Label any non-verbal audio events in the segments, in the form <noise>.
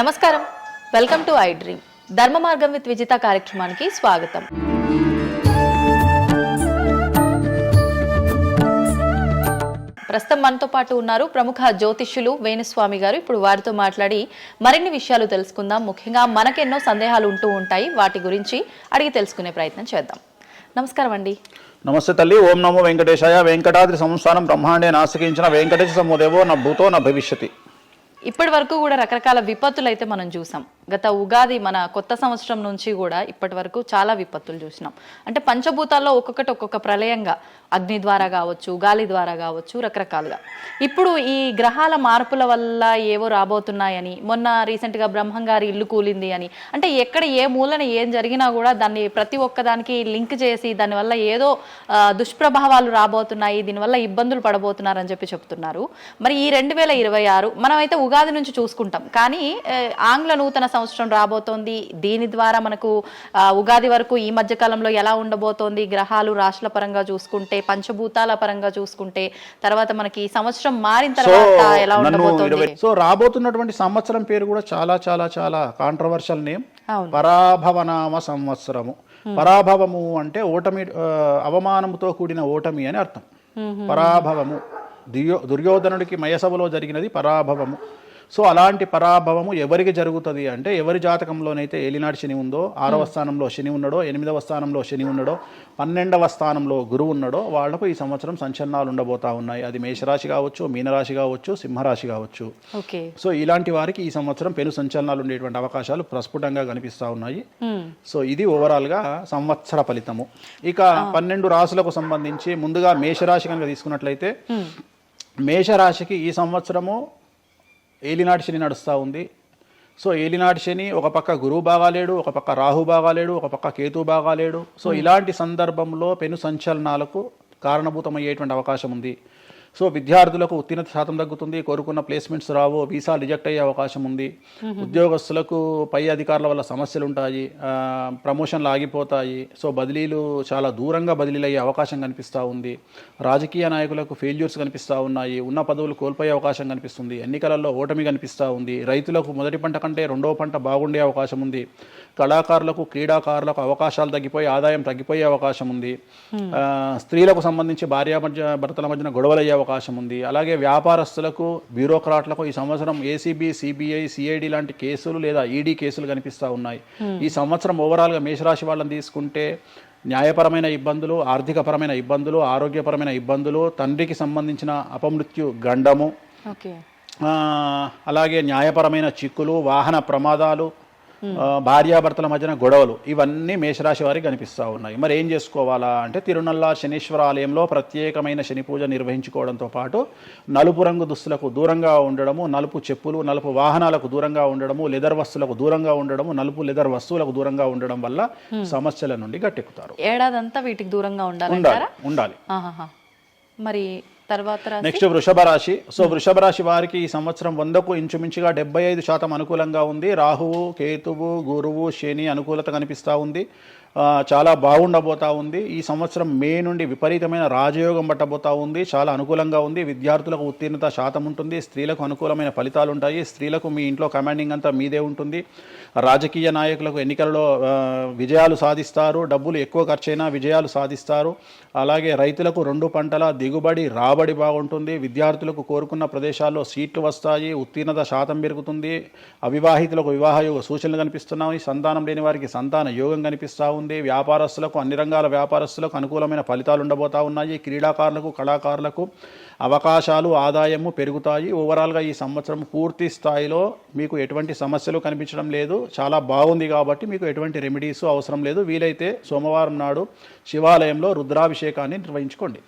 నమస్కారం. Welcome to I dream. ధర్మ మార్గం విత్ విజిత కార్యక్రమానికి స్వాగతం. ప్రస్తుతం మనతో పాటు ఉన్నారు ప్రముఖ జ్యోతిష్యులు వేణుస్వామి గారు. ఇప్పుడు వారితో మాట్లాడి మరిన్ని విషయాలు తెలుసుకుందాం. ముఖ్యంగా మనకెన్నో సందేహాలు ఉంటూ ఉంటాయి. వాటి గురించి అడిగి తెలుసుకునే ప్రయత్నం చేద్దాం. నమస్కారం అండి. నమస్తే తల్లి. ఓం నమో వెంకటేశాయ. వెంకటాద్రి సంస్థానం బ్రహ్మాండే నాశకించిన వెంకటేశ సమోదేవో నా భూతో నా భవిష్యతి. ఇప్పటి వరకు కూడా రకరకాల విపత్తులు అయితే మనం చూసాం. గత ఉగాది మన కొత్త సంవత్సరం నుంచి కూడా ఇప్పటి వరకు చాలా విపత్తులు చూసినాం. అంటే పంచభూతాల్లో ఒక్కొక్కటి ఒక్కొక్క ప్రళయంగా అగ్ని ద్వారా కావచ్చు గాలి ద్వారా కావచ్చు రకరకాలుగా. ఇప్పుడు ఈ గ్రహాల మార్పుల వల్ల ఏవో రాబోతున్నాయని మొన్న రీసెంట్గా బ్రహ్మంగారి ఇల్లు కూలింది అని అంటే ఎక్కడ ఏ మూలన ఏం జరిగినా కూడా దాన్ని ప్రతి ఒక్కదానికి లింక్ చేసి దానివల్ల ఏదో దుష్ప్రభావాలు రాబోతున్నాయి దీనివల్ల ఇబ్బందులు పడబోతున్నారని చెప్పి చెప్తున్నారు. మరి ఈ రెండు వేల ఇరవై ఆరు మనమైతే ఉగాది నుంచి చూసుకుంటాం. కానీ ఆంగ్ల నూతన సంవత్సరం రాబోతోంది. దీని ద్వారా మనకు ఉగాది వరకు ఈ మధ్య కాలంలో ఎలా ఉండబోతోంది? గ్రహాలు రాశుల పరంగా చూసుకుంటే పంచభూతాల పరంగా చూసుకుంటే తర్వాత మనకి ఈ సంవత్సరం మారిన తర్వాత ఎలా ఉండబోతోంది? సో రాబోతున్నటువంటి సంవత్సరం పేరు కూడా చాలా చాలా చాలా కాంట్రవర్షియల్ నేమ్ పరాభవనామ సంవత్సరము. పరాభవము అంటే ఓటమి అవమానముతో కూడిన ఓటమి అని అర్థం. పరాభవము. దుర్యో దుర్యోధనుడికి మయసభలో జరిగినది పరాభవము. సో అలాంటి పరాభవము ఎవరికి జరుగుతుంది అంటే ఎవరి జాతకంలోనైతే ఏలినాటి శని ఉందో ఆరవ స్థానంలో శని ఉన్నాడో ఎనిమిదవ స్థానంలో శని ఉన్నాడో పన్నెండవ స్థానంలో గురువు ఉన్నాడో వాళ్ళకు ఈ సంవత్సరం సంచలనాలు ఉండబోతా ఉన్నాయి. అది మేషరాశి కావచ్చు మీనరాశి కావచ్చు సింహరాశి కావచ్చు. ఓకే. సో ఇలాంటి వారికి ఈ సంవత్సరం పెను సంచలనాలు ఉండేటువంటి అవకాశాలు ప్రస్ఫుటంగా కనిపిస్తూ ఉన్నాయి. హ్మ్. సో ఇది ఓవరాల్గా సంవత్సర ఫలితము. ఇక పన్నెండు రాశులకు సంబంధించి ముందుగా మేషరాశి కనుక తీసుకున్నట్లయితే మేషరాశికి ఈ సంవత్సరము ఏలినాటి శని నడుస్తూ ఉంది. సో ఏలినాటి శని ఒక పక్క గురువు బాగాలేడు ఒక పక్క రాహు బాగాలేడు ఒక పక్క కేతు బాగాలేడు. సో ఇలాంటి సందర్భంలో పెను సంచలనాలకు కారణభూతమయ్యేటువంటి అవకాశం ఉంది. సో విద్యార్థులకు ఉత్తీర్ణత శాతం తగ్గుతుంది కోరుకున్న ప్లేస్మెంట్స్ రావు వీసా రిజెక్ట్ అయ్యే అవకాశం ఉంది. ఉద్యోగస్తులకు పై అధికారుల వల్ల సమస్యలు ఉంటాయి ప్రమోషన్లు ఆగిపోతాయి. సో బదిలీలు చాలా దూరంగా బదిలీలు అయ్యే అవకాశం కనిపిస్తూ ఉంది. రాజకీయ నాయకులకు ఫెయిల్యూర్స్ కనిపిస్తూ ఉన్నాయి ఉన్న పదవులు కోల్పోయే అవకాశం కనిపిస్తుంది. ఎన్నికలలో ఓటమి కనిపిస్తూ ఉంది. రైతులకు మొదటి పంట కంటే రెండవ పంట బాగుండే అవకాశం ఉంది. కళాకారులకు క్రీడాకారులకు అవకాశాలు తగ్గిపోయి ఆదాయం తగ్గిపోయే అవకాశం ఉంది. స్త్రీలకు సంబంధించి భార్య మధ్య భర్తల మధ్యన గొడవలు అయ్యే అవకాశం ఉంది. అలాగే వ్యాపారస్తులకు బ్యూరోక్రాట్లకు ఈ సంవత్సరం ఏసీబీ సిబిఐ సిఐడి లాంటి కేసులు లేదా ఈడీ కేసులు కనిపిస్తూ ఉన్నాయి. ఈ సంవత్సరం ఓవరాల్గా మేషరాశి వాళ్ళని తీసుకుంటే న్యాయపరమైన ఇబ్బందులు ఆర్థికపరమైన ఇబ్బందులు ఆరోగ్యపరమైన ఇబ్బందులు తండ్రికి సంబంధించిన అపమృత్యు గండము అలాగే న్యాయపరమైన చిక్కులు వాహన ప్రమాదాలు భార్యాభర్తల మధ్యన గొడవలు ఇవన్నీ మేషరాశి వారికి కనిపిస్తూ ఉన్నాయి. మరి ఏం చేసుకోవాలా అంటే తిరునల్ల శనీశ్వర ఆలయంలో ప్రత్యేకమైన శని పూజ నిర్వహించుకోవడంతో పాటు నలుపు రంగు దుస్తులకు దూరంగా ఉండడము నలుపు చెప్పులు నలుపు వాహనాలకు దూరంగా ఉండడము లెదర్ వస్తువులకు దూరంగా ఉండడము నలుపు లెదర్ వస్తువులకు దూరంగా ఉండడం వల్ల సమస్యల నుండి గట్టెక్కుతారు. ఏడాదంతా వీటికి దూరంగా ఉండాలి ఉండాలి. ఆహాహా. మరి తర్వాత నెక్స్ట్ వృషభ రాశి సో వృషభ రాశి వారికి ఈ సంవత్సరం వందకు ఇంచుమించుగా డెబ్బై ఐదు శాతం అనుకూలంగా ఉంది. రాహువు కేతువు గురువు శని అనుకూలత కనిపిస్తూ ఉంది. చాలా బాగుండబోతా ఉంది. ఈ సంవత్సరం మే నుండి విపరీతమైన రాజయోగం పట్టబోతా ఉంది. చాలా అనుకూలంగా ఉంది. విద్యార్థులకు ఉత్తీర్ణత శాతం ఉంటుంది. స్త్రీలకు అనుకూలమైన ఫలితాలు ఉంటాయి. స్త్రీలకు మీ ఇంట్లో కమాండింగ్ అంతా మీదే ఉంటుంది. రాజకీయ నాయకులకు ఎన్నికలలో విజయాలు సాధిస్తారు. డబ్బులు ఎక్కువ ఖర్చైనా విజయాలు సాధిస్తారు. అలాగే రైతులకు రెండు పంటల దిగుబడి రాబడి బాగుంటుంది. విద్యార్థులకు కోరుకున్న ప్రదేశాల్లో సీట్లు వస్తాయి. ఉత్తీర్ణత శాతం పెరుగుతుంది. అవివాహితులకు వివాహ యోగ సూచనలు కనిపిస్తున్నాయి. సంతానం లేని వారికి సంతాన యోగం కనిపిస్తూ ఉంది. వ్యాపారస్తులకు అన్ని రంగాల వ్యాపారస్తులకు అనుకూలమైన ఫలితాలు ఉండబోతా ఉన్నాయి. క్రీడాకారులకు కళాకారులకు అవకాశాలు ఆదాయము పెరుగుతాయి. ఓవరాల్గా ఈ సంవత్సరం పూర్తి స్థాయిలో మీకు ఎటువంటి సమస్యలు కనిపించడం లేదు. చాలా బాగుంది కాబట్టి మీకు ఎటువంటి రెమెడీస్ అవసరం లేదు. వీలైతే సోమవారం నాడు శివాలయంలో రుద్రాభిషేకాన్ని నిర్వహించుకోండి.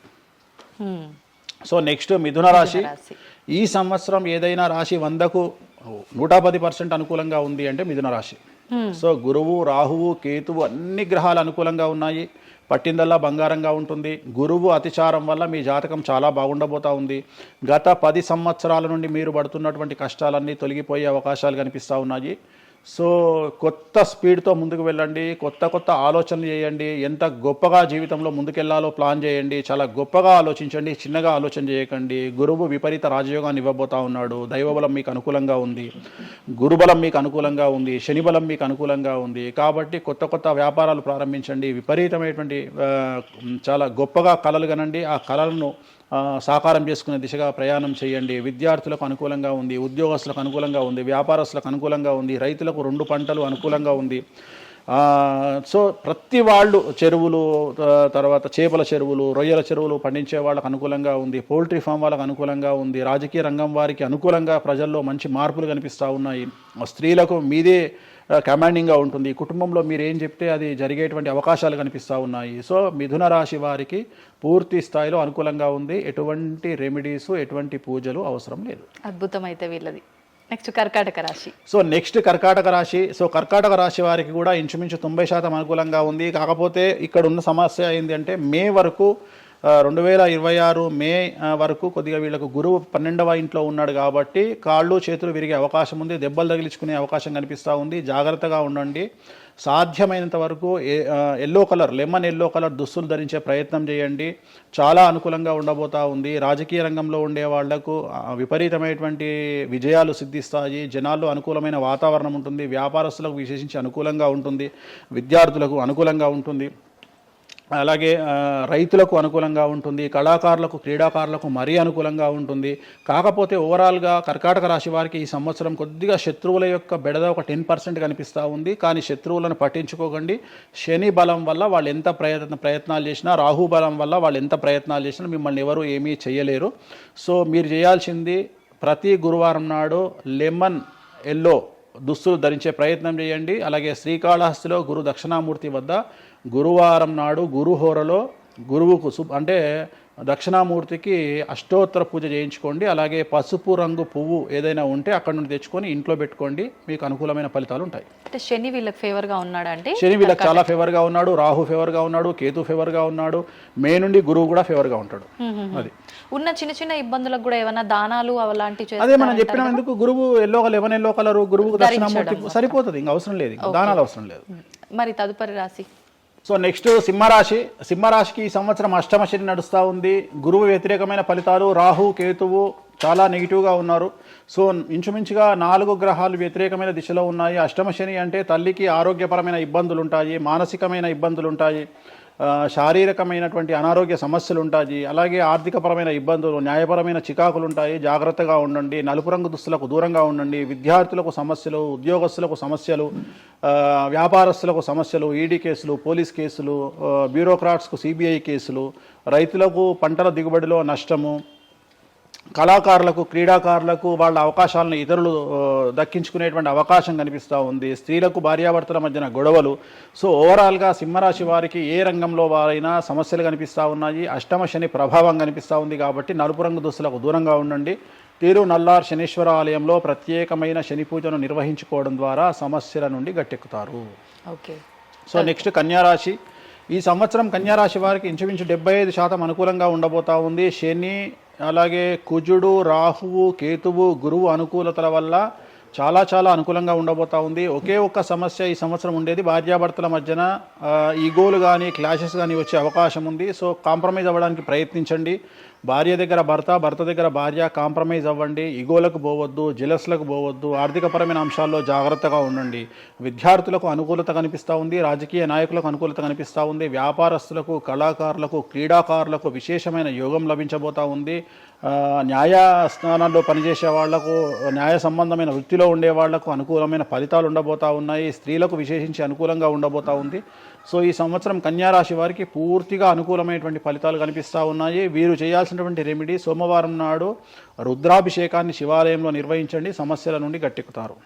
సో నెక్స్ట్ మిథున రాశి. ఈ సంవత్సరం ఏదైనా రాశి వందకు నూట పది పర్సెంట్ అనుకూలంగా ఉంది అంటే మిథున రాశి. సో గురువు రాహువు కేతువు అన్ని గ్రహాలు అనుకూలంగా ఉన్నాయి. పట్టిందల్లా బంగారంగా ఉంటుంది. గురువు అతిచారం వల్ల మీ జాతకం చాలా బాగుండబోతా ఉంది. గత పది సంవత్సరాల నుండి మీరు పడుతున్నటువంటి కష్టాలన్నీ తొలగిపోయే అవకాశాలు కనిపిస్తూ ఉన్నాయి. సో కొత్త స్పీడ్తో ముందుకు వెళ్ళండి కొత్త కొత్త ఆలోచనలు చేయండి ఎంత గొప్పగా జీవితంలో ముందుకెళ్ళాలో ప్లాన్ చేయండి చాలా గొప్పగా ఆలోచించండి చిన్నగా ఆలోచన చేయకండి. గురువు విపరీత రాజయోగాన్ని ఇవ్వబోతా ఉన్నాడు. దైవబలం మీకు అనుకూలంగా ఉంది. గురుబలం మీకు అనుకూలంగా ఉంది. శనిబలం మీకు అనుకూలంగా ఉంది. కాబట్టి కొత్త కొత్త వ్యాపారాలు ప్రారంభించండి. విపరీతమైనటువంటి చాలా గొప్పగా కళలు కనండి ఆ కళలను సాకారం చేసుకునే దిశగా ప్రయాణం చేయండి. విద్యార్థులకు అనుకూలంగా ఉంది ఉద్యోగస్తులకు అనుకూలంగా ఉంది వ్యాపారస్తులకు అనుకూలంగా ఉంది రైతులకు రెండు పంటలు అనుకూలంగా ఉంది. సో ప్రతి వాళ్ళు చెరువులు త- తర్వాత చేపల చెరువులు రొయ్యల చెరువులు పండించే వాళ్ళకు అనుకూలంగా ఉంది పౌల్ట్రీ ఫామ్ వాళ్ళకు అనుకూలంగా ఉంది రాజకీయ రంగం వారికి అనుకూలంగా ప్రజల్లో మంచి మార్పులు కనిపిస్తూ ఉన్నాయి. స్త్రీలకు మీదే కమాండింగ్గా ఉంటుంది. కుటుంబంలో మీరు ఏం చెప్తే అది జరిగేటువంటి అవకాశాలు కనిపిస్తూ ఉన్నాయి. సో మిథున రాశి వారికి పూర్తి స్థాయిలో అనుకూలంగా ఉంది. ఎటువంటి రెమెడీస్ ఎటువంటి పూజలు అవసరం లేదు. అద్భుతం అయితే వీళ్ళది. నెక్స్ట్ కర్కాటక రాశి. సో నెక్స్ట్ కర్కాటక రాశి. సో కర్కాటక రాశి వారికి కూడా ఇంచుమించు తొంభై శాతం అనుకూలంగా ఉంది. కాకపోతే ఇక్కడ ఉన్న సమస్య ఏంటి అంటే మే వరకు రెండు వేల ఇరవై ఆరు మే వరకు కొద్దిగా వీళ్ళకు గురువు పన్నెండవ ఇంట్లో ఉన్నాడు కాబట్టి కాళ్ళు చేతులు విరిగే అవకాశం ఉంది దెబ్బలు తగిలించుకునే అవకాశం కనిపిస్తూ ఉంది. జాగ్రత్తగా ఉండండి. సాధ్యమైనంత వరకు yellow colour lemon yellow colour దుస్తులు ధరించే ప్రయత్నం చేయండి. చాలా అనుకూలంగా ఉండబోతా ఉంది. రాజకీయ రంగంలో ఉండే వాళ్ళకు విపరీతమైనటువంటి విజయాలు సిద్ధిస్తాయి. జనాల్లో అనుకూలమైన వాతావరణం ఉంటుంది. వ్యాపారస్తులకు విశేషించి అనుకూలంగా ఉంటుంది. విద్యార్థులకు అనుకూలంగా ఉంటుంది. అలాగే రైతులకు అనుకూలంగా ఉంటుంది కళాకారులకు క్రీడాకారులకు మరీ అనుకూలంగా ఉంటుంది. కాకపోతే ఓవరాల్గా కర్కాటక రాశి వారికి ఈ సంవత్సరం కొద్దిగా శత్రువుల యొక్క బెడద ఒక టెన్ పర్సెంట్ కనిపిస్తూ ఉంది. కానీ శత్రువులను పట్టించుకోకండి. శని బలం వల్ల వాళ్ళు ఎంత ప్రయత్న ప్రయత్నాలు చేసినా రాహు బలం వల్ల వాళ్ళు ఎంత ప్రయత్నాలు చేసినా మిమ్మల్ని ఎవరు ఏమీ చేయలేరు. సో మీరు చేయాల్సింది ప్రతి గురువారం నాడు లెమన్ ఎల్లో దుస్తులు ధరించే ప్రయత్నం చేయండి. అలాగే శ్రీకాళహస్తిలో గురు దక్షిణామూర్తి వద్ద గురువారం నాడు గురుహోరలో గురువుకు సు అంటే దక్షిణామూర్తికి అష్టోత్తర పూజ చేయించుకోండి అలాగే పసుపు రంగు పువ్వు ఏదైనా ఉంటే అక్కడ నుండి తెచ్చుకొని ఇంట్లో పెట్టుకోండి మీకు అనుకూలమైన ఫలితాలు ఉంటాయి. అంటే శని వీళ్ళకి ఫేవర్గా ఉన్నాడా అంటే శని వీళ్ళకి చాలా ఫేవర్గా ఉన్నాడు రాహు ఫేవర్గా ఉన్నాడు కేతు ఫేవర్గా ఉన్నాడు మే నుండి గురువు కూడా ఫేవర్గా ఉంటాడు. అది. ఉన్న చిన్న చిన్న ఇబ్బందులకు కూడా ఏమైనా దానాలు అలాంటివి అదే మనం చెప్పినాం ఎందుకు గురువు ఎల్లో లెవెన్ ఎల్లో కలర్ గురువుకు దక్షిణామూర్తి సరిపోతుంది ఇంకా అవసరం లేదు దానాలు అవసరం లేదు. మరి తదుపరి రాశి? సో నెక్స్ట్ సింహరాశి. సింహరాశికి ఈ సంవత్సరం అష్టమ శని నడుస్తూ ఉంది. గురువు వ్యతిరేకమైన ఫలితాలు రాహు కేతువు చాలా నెగిటివ్గా ఉన్నారు. సో ఇంచుమించుగా నాలుగు గ్రహాలు వ్యతిరేకమైన దిశలో ఉన్నాయి. అష్టమ శని అంటే తల్లికి ఆరోగ్యపరమైన ఇబ్బందులు ఉంటాయి మానసికమైన ఇబ్బందులు ఉంటాయి శారీరకమైనటువంటి అనారోగ్య సమస్యలు ఉంటాయి అలాగే ఆర్థికపరమైన ఇబ్బందులు న్యాయపరమైన చికాకులు ఉంటాయి జాగ్రత్తగా ఉండండి. నలుపు రంగు దుస్తులకు దూరంగా ఉండండి. విద్యార్థులకు సమస్యలు ఉద్యోగస్తులకు సమస్యలు వ్యాపారస్తులకు సమస్యలు ఈడీ కేసులు పోలీస్ కేసులు బ్యూరోక్రాట్స్కు సిబిఐ కేసులు రైతులకు పంటల దిగుబడిలో నష్టము కళాకారులకు క్రీడాకారులకు వాళ్ళ అవకాశాలను ఇతరులు దక్కించుకునేటువంటి అవకాశం కనిపిస్తూ ఉంది. స్త్రీలకు భార్యాభర్తల మధ్యన గొడవలు. సో ఓవరాల్గా సింహరాశి వారికి ఏ రంగంలో వారైనా సమస్యలు కనిపిస్తూ ఉన్నాయి. అష్టమ శని ప్రభావం కనిపిస్తూ ఉంది కాబట్టి నలుపు రంగు దుస్తులకు దూరంగా ఉండండి. తీరు నల్లార్ శనీశ్వర ఆలయంలో ప్రత్యేకమైన శని పూజను నిర్వహించుకోవడం ద్వారా సమస్యల నుండి గట్టెక్కుతారు. ఓకే. సో నెక్స్ట్ కన్యారాశి. ఈ సంవత్సరం కన్యారాశి వారికి ఇంచుమించు డెబ్బై ఐదు శాతం అనుకూలంగా ఉండబోతా ఉంది. శని అలాగే కుజుడు రాహువు కేతువు గురువు అనుకూలతల వల్ల చాలా చాలా అనుకూలంగా ఉండబోతా ఉంది. ఒకే ఒక్క సమస్య ఈ సంవత్సరం ఉండేది. భార్యాభర్తల మధ్యన ఈగోలు కానీ క్లాషెస్ కానీ వచ్చే అవకాశం ఉంది. సో కాంప్రమైజ్ అవ్వడానికి ప్రయత్నించండి. భార్య దగ్గర భర్త భర్త దగ్గర భార్య కాంప్రమైజ్ అవ్వండి ఈగోలకు పోవద్దు జిలస్లకు పోవద్దు ఆర్థికపరమైన అంశాల్లో జాగ్రత్తగా ఉండండి. విద్యార్థులకు అనుకూలత కనిపిస్తూ ఉంది రాజకీయ నాయకులకు అనుకూలత కనిపిస్తూ ఉంది వ్యాపారస్తులకు కళాకారులకు క్రీడాకారులకు విశేషమైన యోగం లభించబోతా ఉంది. న్యాయ స్థానాల్లో పనిచేసే వాళ్ళకు న్యాయ సంబంధమైన వృత్తిలో ఉండే వాళ్ళకు అనుకూలమైన ఫలితాలు ఉండబోతా ఉన్నాయి. స్త్రీలకు విశేషించి అనుకూలంగా ఉండబోతా ఉంది. సో ఈ సంవత్సరం కన్యారాశి వారికి పూర్తిగా అనుకూలమైనటువంటి ఫలితాలు కనిపిస్తూ ఉన్నాయి. వీరు చేయాల్సినటువంటి రెమెడీ సోమవారం నాడు రుద్రాభిషేకాన్ని శివాలయంలో నిర్వహించండి. సమస్యల నుండి గట్టెక్కుతారు.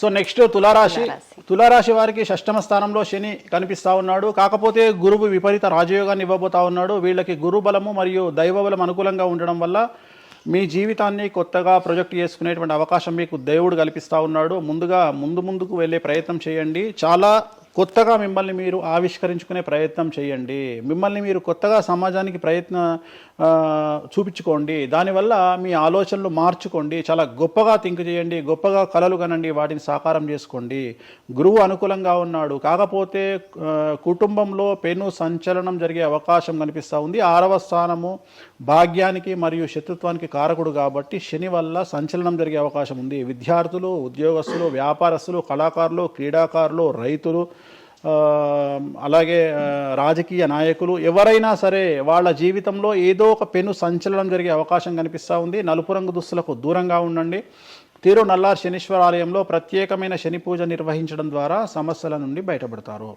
సో నెక్స్ట్ తులారాశి. తులారాశి. వారికి షష్టమ స్థానంలో శని కనిపిస్తా ఉన్నాడు. కాకపోతే గురువు విపరీత రాజయోగాన్ని ఇవ్వబోతా ఉన్నాడు. వీళ్ళకి గురు బలము మరియు దైవ బలం అనుకూలంగా ఉండడం వల్ల మీ జీవితాన్ని కొత్తగా ప్రొజెక్ట్ చేసుకునేటువంటి అవకాశం మీకు దేవుడు కల్పిస్తూ ఉన్నాడు. ముందుగా ముందు ముందుకు వెళ్ళే ప్రయత్నం చేయండి. చాలా కొత్తగా మిమ్మల్ని మీరు ఆవిష్కరించుకునే ప్రయత్నం చేయండి. మిమ్మల్ని మీరు కొత్తగా సమాజానికి ప్రయత్న చూపించుకోండి. దానివల్ల మీ ఆలోచనలు మార్చుకోండి. చాలా గొప్పగా థింక్ చేయండి. గొప్పగా కలలు కనండి. వాటిని సాకారం చేసుకోండి. గురువు అనుకూలంగా ఉన్నాడు. కాకపోతే కుటుంబంలో పెను సంచలనం జరిగే అవకాశం కనిపిస్తూ ఉంది. ఆరవ స్థానము భాగ్యానికి మరియు శత్రుత్వానికి కారకుడు కాబట్టి శని వల్ల సంచలనం జరిగే అవకాశం ఉంది. విద్యార్థులు ఉద్యోగస్తులు వ్యాపారస్తులు కళాకారులు క్రీడాకారులు రైతులు అలాగే రాజకీయ నాయకులు ఎవరైనా సరే వాళ్ళ జీవితంలో ఏదో ఒక పెను సంచలనం జరిగే అవకాశం కనిపిస్తూ ఉంది. నలుపు రంగు దుస్తులకు దూరంగా ఉండండి. తీరు నల్లార్ శనీశ్వర ఆలయంలో ప్రత్యేకమైన శని పూజ నిర్వహించడం ద్వారా సమస్యల నుండి బయటపడతారు.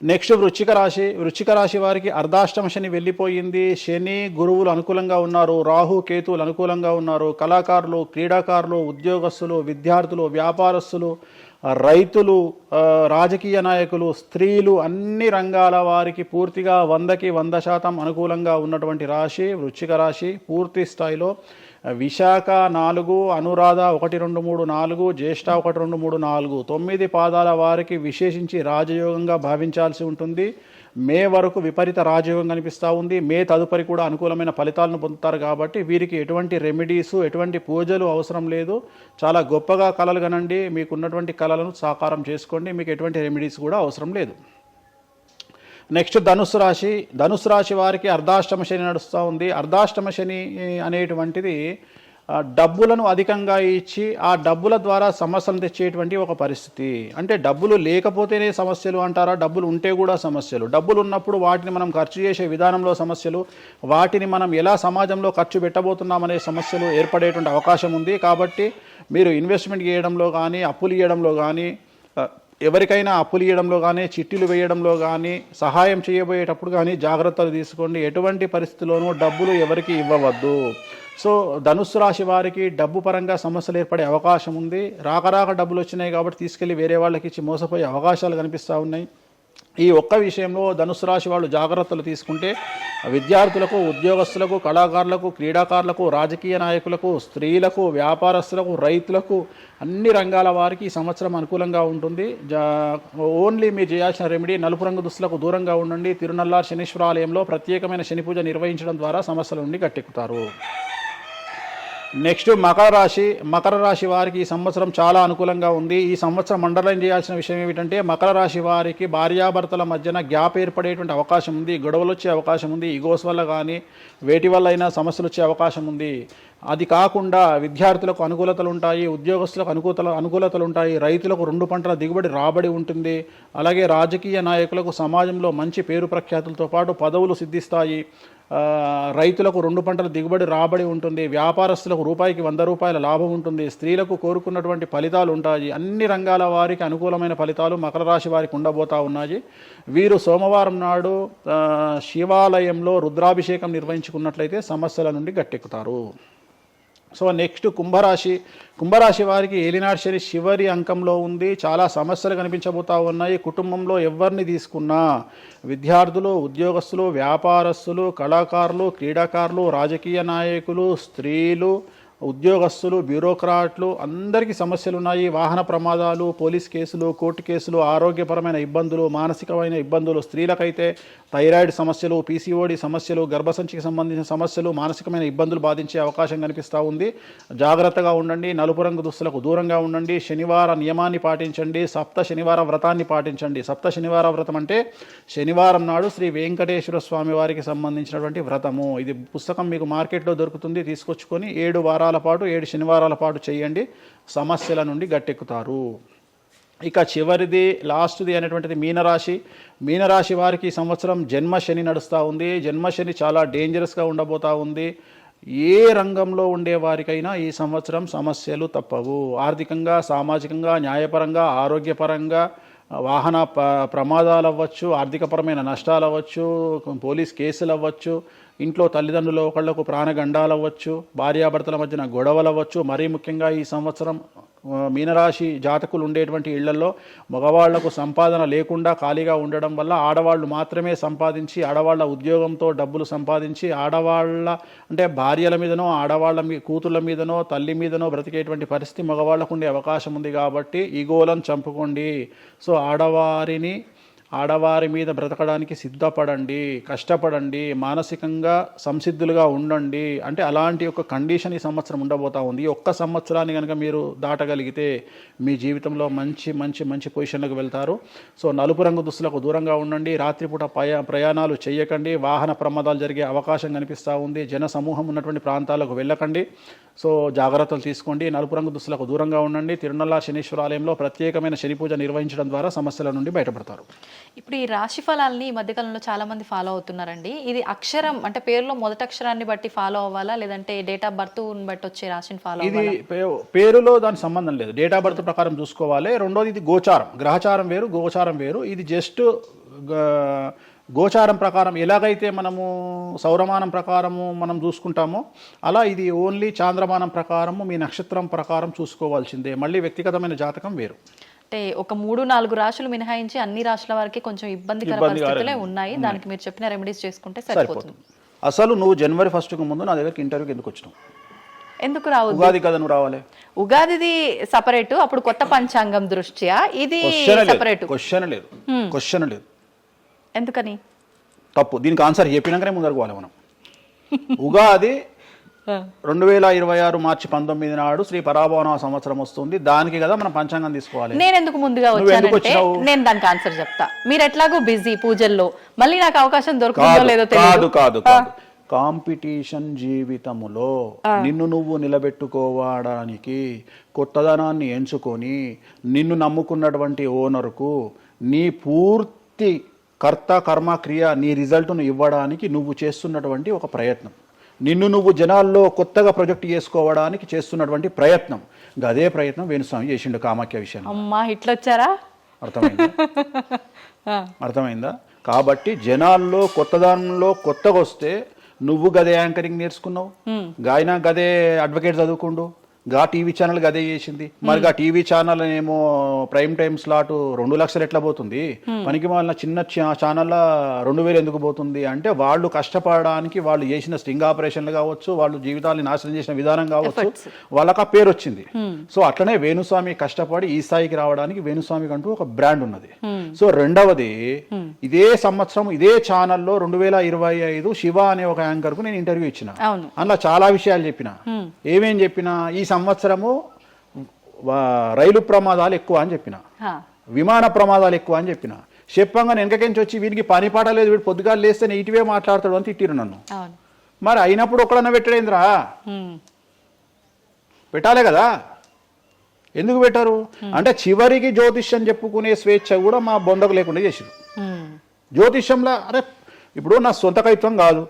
నెక్స్ట్ వృచ్చిక రాశి వృచ్చిక రాశి వారికి అర్ధాష్టమ శని వెళ్ళిపోయింది. శని గురువులు అనుకూలంగా ఉన్నారు. రాహు కేతువులు అనుకూలంగా ఉన్నారు. కళాకారులు క్రీడాకారులు ఉద్యోగస్తులు విద్యార్థులు వ్యాపారస్తులు రైతులు రాజకీయ నాయకులు స్త్రీలు అన్ని రంగాల వారికి పూర్తిగా వందకి వంద శాతం అనుకూలంగా ఉన్నటువంటి రాశి వృచ్చిక రాశి పూర్తి స్థాయిలో విశాఖ నాలుగు అనురాధ ఒకటి రెండు మూడు నాలుగు జ్యేష్ఠ ఒకటి రెండు మూడు నాలుగు. తొమ్మిది పాదాల వారికి విశేషించి రాజయోగంగా భావించాల్సి ఉంటుంది. మే వరకు విపరీత రాజయోగం కనిపిస్తూ ఉంది. మే తదుపరి కూడా అనుకూలమైన ఫలితాలను పొందుతారు కాబట్టి వీరికి ఎటువంటి రెమెడీస్ ఎటువంటి పూజలు అవసరం లేదు. చాలా గొప్పగా కళలు కనండి మీకున్నటువంటి కళలను సాకారం చేసుకోండి. మీకు ఎటువంటి రెమెడీస్ కూడా అవసరం లేదు. నెక్స్ట్ ధనుసు రాశి ధనుసు రాశి వారికి అర్ధాష్టమ శని నడుస్తూ ఉంది. అర్ధాష్టమ శని అనేటువంటిది డబ్బులను అధికంగా ఇచ్చి ఆ డబ్బుల ద్వారా సమస్యలు తెచ్చేటువంటి ఒక పరిస్థితి. అంటే డబ్బులు లేకపోతేనే సమస్యలు అంటారా? డబ్బులు ఉంటే కూడా సమస్యలు. డబ్బులు ఉన్నప్పుడు వాటిని మనం ఖర్చు చేసే విధానంలో సమస్యలు వాటిని మనం ఎలా సమాజంలో ఖర్చు పెట్టబోతున్నామనే సమస్యలు ఏర్పడేటువంటి అవకాశం ఉంది. కాబట్టి మీరు ఇన్వెస్ట్మెంట్ చేయడంలో కానీ అప్పులు ఇవ్వడంలో కానీ ఎవరికైనా అప్పులు ఇవ్వడంలో కానీ చిట్టీలు వేయడంలో కానీ సహాయం చేయబోయేటప్పుడు కానీ జాగ్రత్తలు తీసుకోండి. ఎటువంటి పరిస్థితిలోనూ డబ్బులు ఎవరికి ఇవ్వవద్దు. సో ధనుస్సు రాశి వారికి డబ్బు పరంగా సమస్యలు ఏర్పడే అవకాశం ఉంది. రాకరాక డబ్బులు వచ్చినాయి కాబట్టి తీసుకెళ్ళి వేరే వాళ్ళకి ఇచ్చి మోసపోయే అవకాశాలు కనిపిస్తూ ఉన్నాయి. ఈ ఒక్క విషయంలో ధనుసు రాశి వాళ్ళు జాగ్రత్తలు తీసుకుంటే విద్యార్థులకు ఉద్యోగస్తులకు కళాకారులకు క్రీడాకారులకు రాజకీయ నాయకులకు స్త్రీలకు వ్యాపారస్తులకు రైతులకు అన్ని రంగాల వారికి ఈ సంవత్సరం అనుకూలంగా ఉంటుంది. జా ఓన్లీ మీరు చేయాల్సిన రెమెడీ నలుపు రంగు దుస్తులకు దూరంగా ఉండండి. తిరునల్లార్ శనీశ్వరాలయంలో ప్రత్యేకమైన శని పూజ నిర్వహించడం ద్వారా సమస్యల నుండి గట్టెక్కుతారు. నెక్స్ట్ మకర రాశి మకర రాశి వారికి ఈ సంవత్సరం చాలా అనుకూలంగా ఉంది. ఈ సంవత్సరం అండర్లైన్ చేయాల్సిన విషయం ఏమిటంటే మకర రాశి వారికి భార్యాభర్తల మధ్యన గ్యాప్ ఏర్పడేటువంటి అవకాశం ఉంది. గొడవలు వచ్చే అవకాశం ఉంది. ఈగోస్ వల్ల కానీ వేటి వల్ల అయినా సమస్యలు వచ్చే అవకాశం ఉంది. అది కాకుండా విద్యార్థులకు అనుకూలతలు ఉంటాయి ఉద్యోగస్తులకు అనుకూల అనుకూలతలు ఉంటాయి. రైతులకు రెండు పంటల దిగుబడి రాబడి ఉంటుంది. అలాగే రాజకీయ నాయకులకు సమాజంలో మంచి పేరు ప్రఖ్యాతులతో పాటు పదవులు సిద్ధిస్తాయి. రైతులకు రెండు పంటల దిగుబడి రాబడి ఉంటుంది వ్యాపారస్తులకు రూపాయికి వంద రూపాయల లాభం ఉంటుంది స్త్రీలకు కోరుకున్నటువంటి ఫలితాలు ఉంటాయి. అన్ని రంగాల వారికి అనుకూలమైన ఫలితాలు మకర రాశి వారికి ఉండబోతా ఉన్నాయి. వీరు సోమవారం నాడు శివాలయంలో రుద్రాభిషేకం నిర్వహించుకున్నట్లయితే సమస్యల నుండి గట్టెక్కుతారు. సో నెక్స్ట్ కుంభరాశి. కుంభరాశి వారికి ఏలినాడు శని చివరి అంకంలో ఉంది. చాలా సమస్యలు కనిపించబోతా ఉన్నాయి. కుటుంబంలో ఎవరిని తీసుకున్నా విద్యార్థులు ఉద్యోగస్తులు వ్యాపారస్తులు కళాకారులు క్రీడాకారులు రాజకీయ నాయకులు స్త్రీలు ఉద్యోగస్తులు బ్యూరోక్రాట్లు అందరికీ సమస్యలు ఉన్నాయి వాహన ప్రమాదాలు పోలీస్ కేసులు కోర్టు కేసులు ఆరోగ్యపరమైన ఇబ్బందులు మానసికమైన ఇబ్బందులు స్త్రీలకైతే థైరాయిడ్ సమస్యలు పీసీఓడి సమస్యలు గర్భసంచికి సంబంధించిన సమస్యలు మానసికమైన ఇబ్బందులు బాధించే అవకాశం కనిపిస్తూ ఉంది. జాగ్రత్తగా ఉండండి. నలుపు రంగు దుస్తులకు దూరంగా ఉండండి. శనివార నియమాన్ని పాటించండి. సప్త శనివార వ్రతాన్ని పాటించండి. సప్త శనివార వ్రతం అంటే శనివారం నాడు శ్రీ వెంకటేశ్వర స్వామి వారికి సంబంధించినటువంటి వ్రతము. ఇది పుస్తకం మీకు మార్కెట్లో దొరుకుతుంది. తీసుకొచ్చుకొని ఏడు వారాలు పాటు ఏడు శనివారాల పాటు చేయండి. సమస్యల నుండి గట్టెక్కుతారు. ఇక చివరిది లాస్ట్ది అనేటువంటిది మీనరాశి. మీనరాశి వారికి ఈ సంవత్సరం జన్మ శని నడుస్తూ ఉంది. జన్మ శని చాలా డేంజరస్గా ఉండబోతూ ఉంది. ఏ రంగంలో ఉండే వారికైనా ఈ సంవత్సరం సమస్యలు తప్పవు. ఆర్థికంగా సామాజికంగా న్యాయపరంగా ఆరోగ్యపరంగా వాహన ప ప్రమాదాలు అవ్వచ్చు ఆర్థికపరమైన నష్టాలు అవ్వచ్చు పోలీస్ కేసులు అవ్వచ్చు ఇంట్లో తల్లిదండ్రులు ఒకళ్ళకు ప్రాణగండాలు అవ్వచ్చు భార్యాభర్తల మధ్యన గొడవలు అవ్వచ్చు మరీ ముఖ్యంగా ఈ సంవత్సరం మీనరాశి జాతకులు ఉండేటువంటి ఇళ్ళలో మగవాళ్ళకు సంపాదన లేకుండా ఖాళీగా ఉండడం వల్ల ఆడవాళ్ళు మాత్రమే సంపాదించి ఆడవాళ్ళ ఉద్యోగంతో డబ్బులు సంపాదించి ఆడవాళ్ళ అంటే భార్యల మీదనో ఆడవాళ్ళ మీ కూతుళ్ళ మీదనో తల్లి మీదనో బ్రతికేటువంటి పరిస్థితి మగవాళ్ళకు ఉండే అవకాశం ఉంది కాబట్టి ఈగోలను చంపుకోండి. సో ఆడవారిని ఆడవారి మీద బ్రతకడానికి సిద్ధపడండి కష్టపడండి మానసికంగా సంసిద్ధులుగా ఉండండి. అంటే అలాంటి ఒక కండిషన్ ఈ సంవత్సరం ఉండబోతా ఉంది. ఒక్క సంవత్సరాన్ని కనుక మీరు దాటగలిగితే మీ జీవితంలో మంచి మంచి మంచి పొజిషన్లకు వెళ్తారు. సో నలుపు రంగు దుస్తులకు దూరంగా ఉండండి. రాత్రిపూట ప్రయా ప్రయాణాలు చేయకండి వాహన ప్రమాదాలు జరిగే అవకాశం కనిపిస్తూ ఉంది. జన సమూహం ఉన్నటువంటి ప్రాంతాలకు వెళ్ళకండి. సో జాగ్రత్తలు తీసుకోండి. నలుపు రంగు దుస్తులకు దూరంగా ఉండండి. తిరునల్లా శనీశ్వర ఆలయంలో ప్రత్యేకమైన శని పూజ నిర్వహించడం ద్వారా సమస్యల నుండి బయటపడతారు. ఇప్పుడు ఈ రాశి ఫలాల్ని ఈ మధ్యకాలంలో చాలా మంది ఫాలో అవుతున్నారండి. ఇది అక్షరం అంటే పేరులో మొదటి అక్షరాన్ని బట్టి ఫాలో అవ్వాలా? లేదంటే డేట్ ఆఫ్ బర్త్ బట్టి వచ్చే రాశిని ఫాలో ఇది పేరులో దాని సంబంధం లేదు. డేట్ ఆఫ్ బర్త్ ప్రకారం చూసుకోవాలి. రెండోది ఇది గోచారం. గ్రహచారం వేరు గోచారం వేరు. ఇది జస్ట్ గోచారం ప్రకారం ఎలాగైతే మనము సౌరమానం ప్రకారము మనం చూసుకుంటామో అలా ఇది ఓన్లీ చాంద్రమానం ప్రకారము మీ నక్షత్రం ప్రకారం చూసుకోవాల్సిందే. మళ్ళీ వ్యక్తిగతమైన జాతకం వేరు. అంటే ఒక మూడు నాలుగు రాశులు మినహాయించి అన్ని రాశుల వారికి కొంచెం ఇబ్బందికర పరిస్థితులే ఉన్నాయి. దానికి మీరు చెప్పిన రెమెడీస్ చేసుకుంటే సరిపోతుంది. అసలు నువ్వు జనవరి ఫస్ట్కు ముందు నా దగ్గరికి ఇంటర్వ్యూకి ఎందుకు వచ్చినావు? ఎందుకు రావద్దు? ఉగాది కదా నువ్వు రావాలి. ఉగాదిది సపరేట్ అప్పుడు కొత్త పంచాంగం దృష్ట్యా? ఇది సపరేట్ క్వశ్చన్ లేదు. క్వశ్చన్ లేదు. ఎందుకని? తప్పు. దీనికి ఆన్సర్ చెప్పినాకనే ముందరకు పోవాలి మనం. ఉగాది రెండు వేల ఇరవై ఆరు మార్చి పంతొమ్మిది నాడు శ్రీ పరాభవన సంవత్సరం వస్తుంది. దానికి కదా మనం పంచాంగం తీసుకోవాలి. నేను ఎందుకు ముందుగా వచ్చానంటే? నేను దానికి ఆన్సర్ చెప్తా. మీరు ఎట్లాగో బిజీ పూజల్లో. మళ్ళీ నాకు అవకాశం దొరుకుతుందో లేదో కాదు కాదు కాంపిటీషన్ జీవితములో నిన్ను నువ్వు నిలబెట్టుకోవడానికి కొత్తదనాన్ని ఎంచుకొని నిన్ను నమ్ముకున్నటువంటి ఓనర్కు నీ పూర్తి కర్త కర్మ క్రియ నీ రిజల్ట్ను ఇవ్వడానికి నువ్వు చేస్తున్నటువంటి ఒక ప్రయత్నం. నిన్ను నువ్వు జనాల్లో కొత్తగా ప్రొజెక్ట్ చేసుకోవడానికి చేస్తున్నటువంటి ప్రయత్నం. అదే ప్రయత్నం వేణుస్వామి చేసిండు కామాఖ్య విషయంలో. అమ్మా ఇట్లొచ్చారా అర్థమైందా? <laughs> అర్థమైందా? కాబట్టి జనాల్లో కొత్తదానంలో కొత్తగా వస్తే నువ్వు గదే యాంకరింగ్ నేర్చుకున్నావు? గాయన గదే అడ్వకేట్ చదువుకుండు? గా టీవీ ఛానల్ గదే చేసింది. మరి గా టీవీ ఛానల్ ఏమో ప్రైమ్ టైమ్ స్లాట్ రెండు లక్షలు ఎట్లా పోతుంది? పనికి వాళ్ళ చిన్న ఛానల్ రెండు వేలు ఎందుకు పోతుంది? అంటే వాళ్ళు కష్టపడడానికి వాళ్ళు చేసిన స్టింగ్ ఆపరేషన్లు కావచ్చు వాళ్ళు జీవితాన్ని నాశనం చేసిన విధానం కావచ్చు వాళ్ళకి ఆ పేరు వచ్చింది. సో అట్లనే వేణుస్వామి కష్టపడి ఈ స్థాయికి రావడానికి వేణుస్వామికి అంటూ ఒక బ్రాండ్ ఉన్నది. సో రెండవది ఇదే సంవత్సరం ఇదే ఛానల్లో రెండు వేల ఇరవై ఐదు శివ అనే ఒక యాంకర్కు నేను ఇంటర్వ్యూ ఇచ్చిన. అందులో చాలా విషయాలు చెప్పిన. ఏమేం చెప్పిన? ఈ సంవత్సరము రైలు ప్రమాదాలు ఎక్కువ అని చెప్పిన. విమాన ప్రమాదాలు ఎక్కువ అని చెప్పిన. చెప్పంగా వెనకకెంచి వచ్చి వీడికి పని పాట లేదు వీడు పొద్దుగా లేస్తే నెగిటివే మాట్లాడతాడు అని తిట్టిరు నన్ను. మరి అయినప్పుడు ఒక్కడన్నా పెట్టడేంద్రా? పెట్టాలి కదా? ఎందుకు పెట్టారు? అంటే చివరికి జ్యోతిష్యం చెప్పుకునే స్వేచ్ఛ కూడా మా బొందకు లేకుండా చేసారు జ్యోతిష్యంలో అరే ఇప్పుడు నా సొంత కవిత్వం కాదు.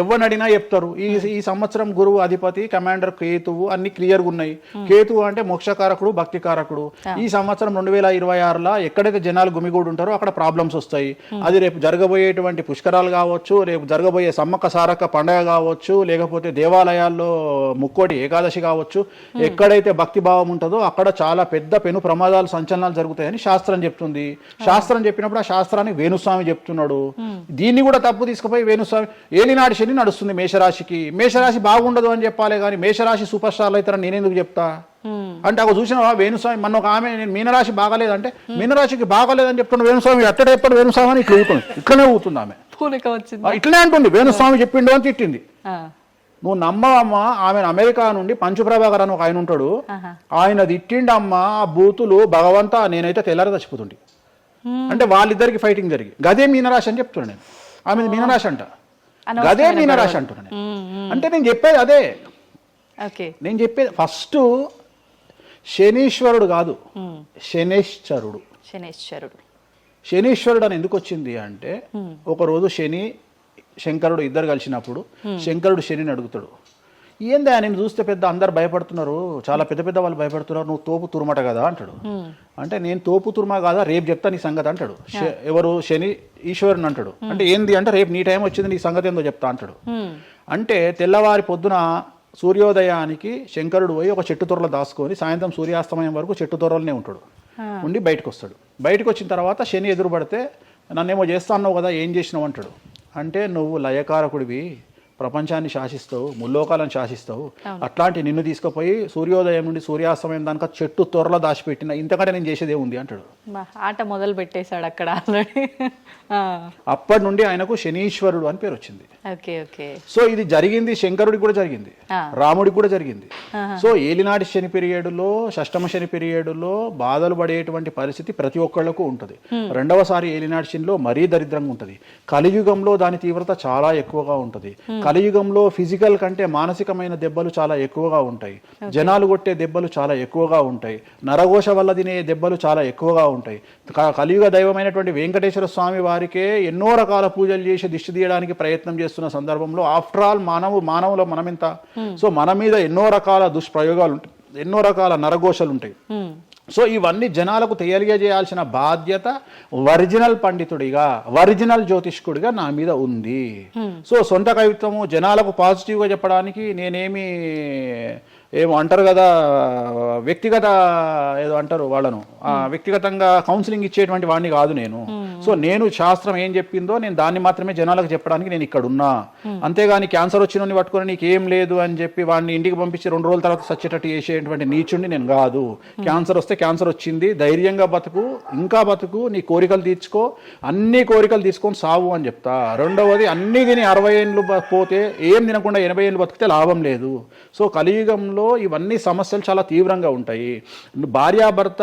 ఎవరిని అడిగినా చెప్తారు. ఈ ఈ సంవత్సరం గురువు అధిపతి కమాండర్ కేతువు అన్ని క్లియర్గా ఉన్నాయి. కేతువు అంటే మోక్షకారకుడు భక్తికారకుడు. ఈ సంవత్సరం రెండు వేల ఇరవై ఆరులో ఎక్కడైతే జనాలు గుమిగూడు ఉంటారో అక్కడ ప్రాబ్లమ్స్ వస్తాయి. అది రేపు జరగబోయేటువంటి పుష్కరాలు కావచ్చు రేపు జరగబోయే సమ్మక్క సారక్క పండగ కావచ్చు లేకపోతే దేవాలయాల్లో ముక్కోటి ఏకాదశి కావచ్చు ఎక్కడైతే భక్తి భావం ఉంటుందో అక్కడ చాలా పెద్ద పెను ప్రమాదాలు సంచలనాలు జరుగుతాయని శాస్త్రం చెప్తుంది. శాస్త్రం చెప్పినప్పుడు ఆ శాస్త్రాన్ని వేణుస్వామి చెప్తున్నాడు. దీన్ని కూడా తప్పు తీసుకుపోయి వేణుస్వామి ఏలినాటి శని నడుస్తుంది మేషరాశికి. మేషరాశి బాగుండదు అని చెప్పాలి కానీ మేషరాశి సూపర్ స్టార్లు అవుతారని నేనెందుకు చెప్తా? ఉమ్. అంటే ఒక చూసినావా? వేణుస్వామి మన ఒక ఆమె నేను మీనరాశి బాగాలేదంటే మీనరాశికి బాగాలేదని చెప్తున్న వేణుస్వామి ఎక్కడ చెప్పాడు వేణుస్వామి అని ఇట్లా ఊతుంది ఇట్లనే ఊతుంది ఆమె. ఇట్లనే అంటుంది వేణుస్వామి చెప్పిండు అని తిట్టింది. నువ్వు నమ్మవమ్మా ఆమె అమెరికా నుండి పంచుప్రభాకర్ అని ఒక ఆయన ఉంటాడు. ఆయన తిట్టిండమ్మా ఆ బూతులు భగవంతా నేనైతే తెల్లారి చచ్చిపోతుండే అంటే వాళ్ళిద్దరికి ఫైటింగ్ జరిగి గదే మీనరాశి అని చెప్తున్నా నేను. ఆమె మీనరాశి అంట. గదే మీనరాశి అంటున్నా నేను. ఉమ్, ఉమ్, అంటే నేను చెప్పేది అదే. ఓకే. నేను చెప్పేది ఫస్ట్ శనీశ్వరుడు కాదు. శనేశ్వరుడు. శనేశ్వరుడు. శనీశ్వరుడు అని ఎందుకు వచ్చింది అంటే ఒకరోజు శని శంకరుడు ఇద్దరు కలిసినప్పుడు శంకరుడు శనిని అడుగుతాడు. ఏందా నేను చూస్తే పెద్ద అందరు భయపడుతున్నారు? చాలా పెద్ద పెద్ద వాళ్ళు భయపడుతున్నారు. నువ్వు తోపు తురుమట కదా అంటాడు. అంటే నేను తోపు తురుమ కాదా? రేపు చెప్తా నీ సంగతి అంటాడు. ఎవరు? శని ఈశ్వరుని అంటాడు. అంటే ఏంది అంటే రేపు నీ టైం వచ్చింది నీ సంగతి ఏందో చెప్తా అంటాడు. అంటే తెల్లవారి పొద్దున సూర్యోదయానికి శంకరుడు పోయి ఒక చెట్టు తొరలో దాచుకొని సాయంత్రం సూర్యాస్తమయం వరకు చెట్టు తొరలోనే ఉంటాడు. ఉండి బయటకు వస్తాడు బయటకు వచ్చిన తర్వాత శని ఎదురుపడితే నన్నేమో చేస్తా అన్నావు కదా ఏం చేసినావు అంటాడు. అంటే నువ్వు లయకారకుడివి. ప్రపంచాన్ని శాసిస్తావు ముల్లోకాలను శాసిస్తావు. అట్లాంటి నిన్ను తీసుకుపోయి సూర్యోదయం నుండి సూర్యాస్తమయం దానిక చెట్టు త్వరలో దాచిపెట్టిన ఇంతకంటే నేను చేసేదే ఉంది అంటాడు. ఆట మొదలు పెట్టేశాడు అక్కడ ఆల్రెడీ. అప్పటి నుండి ఆయనకు శనీశ్వరుడు అని పేరు వచ్చింది. సో ఇది జరిగింది శంకరుడికి కూడా జరిగింది. రాముడికి కూడా జరిగింది. సో ఏలినాటి శని పీరియడ్లో షష్టమ శని పీరియడ్లో బాధలు పడేటువంటి పరిస్థితి ప్రతి ఒక్కళ్ళకు ఉంటుంది. రెండవసారి ఏలినాటి శనిలో మరీ దరిద్రంగా ఉంటుంది. కలియుగంలో దాని తీవ్రత చాలా ఎక్కువగా ఉంటుంది. కలియుగంలో ఫిజికల్ కంటే మానసికమైన దెబ్బలు చాలా ఎక్కువగా ఉంటాయి. జనాలు కొట్టే దెబ్బలు చాలా ఎక్కువగా ఉంటాయి. నరఘోష వల్ల తినే దెబ్బలు చాలా ఎక్కువగా ఉంటాయి. కలియుగ దైవమైనటువంటి వెంకటేశ్వర స్వామి వారికే ఎన్నో రకాల పూజలు చేసి దిష్టి తీయడానికి ప్రయత్నం చేస్తున్న సందర్భంలో ఆఫ్టర్ ఆల్ మానవు మానవుల మనమెంత. సో మన మీద ఎన్నో రకాల దుష్ప్రయోగాలు ఉంటాయి ఎన్నో రకాల నరఘోషలు ఉంటాయి హ్మ్. సో ఇవన్నీ జనాలకు తెలియజేయాల్సిన బాధ్యత ఒరిజినల్ పండితుడిగా ఒరిజినల్ జ్యోతిష్కుడిగా నా మీద ఉంది. సో సొంత కవిత్వము జనాలకు పాజిటివ్గా చెప్పడానికి నేనేమి ఏమో అంటారు కదా వ్యక్తిగత ఏదో అంటారు వాళ్ళను. వ్యక్తిగతంగా కౌన్సిలింగ్ ఇచ్చేటువంటి వాడిని కాదు నేను. సో నేను శాస్త్రం ఏం చెప్పిందో నేను దాన్ని మాత్రమే జనాలకు చెప్పడానికి నేను ఇక్కడ ఉన్నా. అంతేగాని క్యాన్సర్ వచ్చిన పట్టుకొని నీకు ఏం లేదు అని చెప్పి వాడిని ఇంటికి పంపించి రెండు రోజుల తర్వాత సచ్చేటట్టు చేసేటువంటి నీచుండి నేను కాదు. క్యాన్సర్ వస్తే క్యాన్సర్ వచ్చింది ధైర్యంగా బతుకు ఇంకా బతుకు నీ కోరికలు తీర్చుకో అన్ని కోరికలు తీసుకొని సావు అని చెప్తా. రెండవది అన్ని తిని అరవై ఏళ్ళు పోతే ఏం తినకుండా ఎనభై ఏళ్ళు బతికితే లాభం లేదు. సో కలియుగంలో ఇవన్నీ సమస్యలు చాలా తీవ్రంగా ఉంటాయి. భార్యాభర్త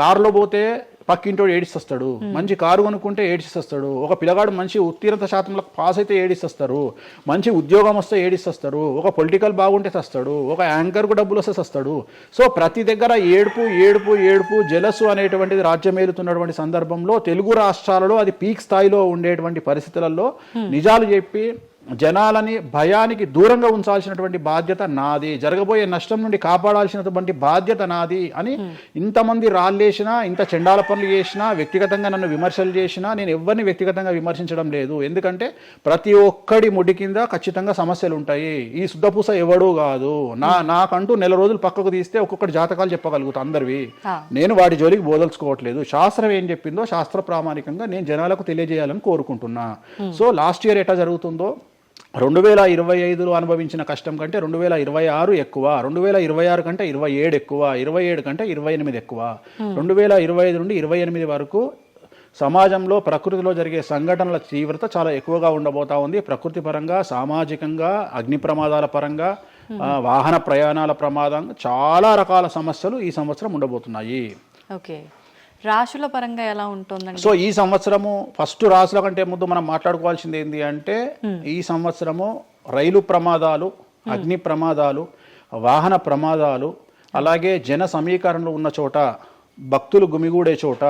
కారులో పోతే పక్కింటోడు ఏడిస్తొస్తాడు. మంచి కారు కొనుక్కుంటే ఏడిస్తొస్తాడు. ఒక పిల్లగాడు మంచి ఉత్తీర్ణత శాతంలో పాస్ అయితే ఏడిస్తొస్తారు. మంచి ఉద్యోగం వస్తే ఏడిస్తొస్తారు. ఒక పొలిటికల్ బాగుంటే తెస్తాడు ఒక యాంకర్కు డబ్బులు వస్తే తెస్తాడు సో ప్రతి దగ్గర ఏడుపు ఏడుపు ఏడుపు జలసు అనేటువంటిది రాజ్యమేలుతున్నటువంటి సందర్భంలో తెలుగు రాష్ట్రాలలో అది పీక్ స్థాయిలో ఉండేటువంటి పరిస్థితులలో నిజాలు చెప్పి జనాలని భయానికి దూరంగా ఉంచాల్సినటువంటి బాధ్యత నాది. జరగబోయే నష్టం నుండి కాపాడాల్సినటువంటి బాధ్యత నాది అని ఇంతమంది రాళ్ళేసినా ఇంత చెండాల పనులు చేసినా వ్యక్తిగతంగా నన్ను విమర్శలు చేసినా నేను ఎవరిని వ్యక్తిగతంగా విమర్శించడం లేదు. ఎందుకంటే ప్రతి ఒక్కడి ముడి కింద ఖచ్చితంగా సమస్యలు ఉంటాయి. ఈ శుద్ధపూస ఎవడూ కాదు. నా నాకంటూ నెల రోజులు పక్కకు తీస్తే ఒక్కొక్కటి జాతకాలు చెప్పగలుగుతా అందరివి. నేను వాటి జోలికి బోదలుచుకోవట్లేదు. శాస్త్రం ఏం చెప్పిందో శాస్త్ర ప్రామాణికంగా నేను జనాలకు తెలియజేయాలని కోరుకుంటున్నా. సో లాస్ట్ ఇయర్ ఎట్లా జరుగుతుందో రెండు వేల ఇరవై ఐదులో అనుభవించిన కష్టం కంటే రెండు వేల ఇరవై ఆరు ఎక్కువ రెండు వేల ఇరవై ఆరు కంటే ఇరవై ఏడు ఎక్కువ ఇరవై ఏడు కంటే ఇరవై ఎనిమిది ఎక్కువ. రెండు వేల ఇరవై ఐదు నుండి ఇరవై ఎనిమిది వరకు సమాజంలో ప్రకృతిలో జరిగే సంఘటనల తీవ్రత చాలా ఎక్కువగా ఉండబోతా ఉంది. ప్రకృతి పరంగా సామాజికంగా అగ్ని ప్రమాదాల పరంగా ఆ, వాహన ప్రయాణాల ప్రమాదం చాలా రకాల సమస్యలు ఈ సంవత్సరం ఉండబోతున్నాయి. ఓకే రాశుల పరంగా ఎలా ఉంటుందండి? సో ఈ సంవత్సరము ఫస్ట్ రాసుల కంటే ముందు మనం మాట్లాడుకోవాల్సింది ఏంటి అంటే ఈ సంవత్సరము రైలు ప్రమాదాలు అగ్ని ప్రమాదాలు వాహన ప్రమాదాలు అలాగే జన సమీకరణలు ఉన్న చోట భక్తులు గుమిగూడే చోట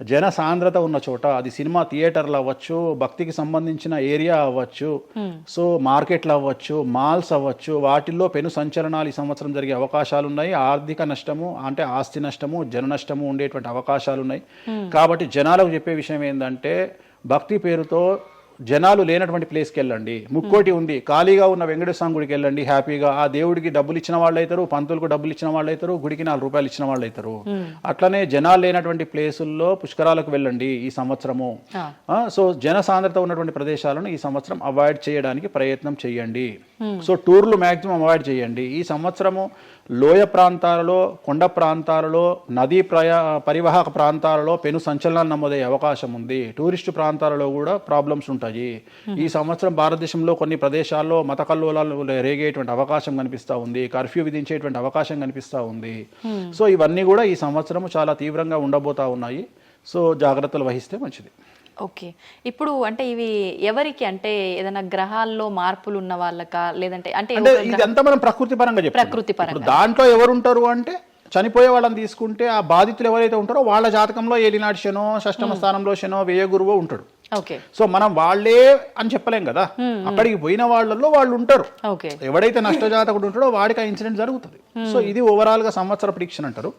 జన సాంద్రత ఉన్న చోట అది సినిమా థియేటర్లు అవ్వచ్చు భక్తికి సంబంధించిన ఏరియా అవ్వచ్చు సో మార్కెట్లు అవ్వచ్చు మాల్స్ అవ్వచ్చు వాటిల్లో పెను సంచలనాలు ఈ సంవత్సరం జరిగే అవకాశాలు ఉన్నాయి ఆర్థిక నష్టము అంటే ఆస్తి నష్టము జన నష్టము ఉండేటువంటి అవకాశాలు ఉన్నాయి కాబట్టి జనాలకు చెప్పే విషయం ఏంటంటే భక్తి పేరుతో జనాలు లేనటువంటి ప్లేస్కి వెళ్ళండి ముక్కోటి ఉంది. ఖాళీగా ఉన్న వెంకటేశ్వర గుడికి వెళ్ళండి. హ్యాపీగా ఆ దేవుడికి డబ్బులు ఇచ్చిన వాళ్ళు అవుతారు పంతులకు డబ్బులు ఇచ్చిన వాళ్ళు అవుతారు గుడికి నాలుగు రూపాయలు ఇచ్చిన వాళ్ళు అవుతారు అట్లనే జనాలు లేనటువంటి ప్లేసుల్లో పుష్కరాలకు వెళ్ళండి ఈ సంవత్సరము. సో జన సాంద్రత ఉన్నటువంటి ప్రదేశాలను ఈ సంవత్సరం అవాయిడ్ చేయడానికి ప్రయత్నం చేయండి. సో టూర్లు మ్యాక్సిమం అవాయిడ్ చేయండి. ఈ సంవత్సరము లోయ ప్రాంతాలలో కొండ ప్రాంతాలలో నదీ ప్రయా పరివాహక ప్రాంతాలలో పెను సంచలనాలు నమోదయ్యే అవకాశం ఉంది. టూరిస్టు ప్రాంతాలలో కూడా ప్రాబ్లమ్స్ ఉంటాయి. ఈ సంవత్సరం భారతదేశంలో కొన్ని ప్రదేశాల్లో మత కల్లోలాలు రేగేటువంటి అవకాశం కనిపిస్తూ ఉంది. కర్ఫ్యూ విధించేటువంటి అవకాశం కనిపిస్తూ ఉంది. సో ఇవన్నీ కూడా ఈ సంవత్సరం చాలా తీవ్రంగా ఉండబోతా ఉన్నాయి. సో జాగ్రత్తలు వహిస్తే మంచిది. ఓకే. ఇప్పుడు అంటే ఇవి ఎవరికి? అంటే ఏదైనా గ్రహాల్లో మార్పులు ఉన్న వాళ్ళకా? లేదంటే అంటే అంటే ఒక ఇదంతా మనం ప్రకృతి పరంగా చెప్తాం ప్రకృతి పరంగా. దాంట్లో ఎవరు ఉంటారు అంటే చనిపోయే వాళ్ళని తీసుకుంటే ఆ బాధితులు ఎవరైతే ఉంటారో వాళ్ళ జాతకంలో ఏలినాటి శనో షష్టమ స్థానంలో శనో వ్యయ గురువో ఉంటాడు. ఓకే. సో మనం వాళ్ళే అని చెప్పలేం కదా? అక్కడికి పోయిన వాళ్ళల్లో వాళ్ళు ఉంటారు. ఎవడైతే నష్టజాతకుడు ఉంటాడో వాడికి ఆ ఇన్సిడెంట్ జరుగుతుంది. సో ఇది ఓవరాల్గా సంవత్సర ప్రిడిక్షన్ అంటారు.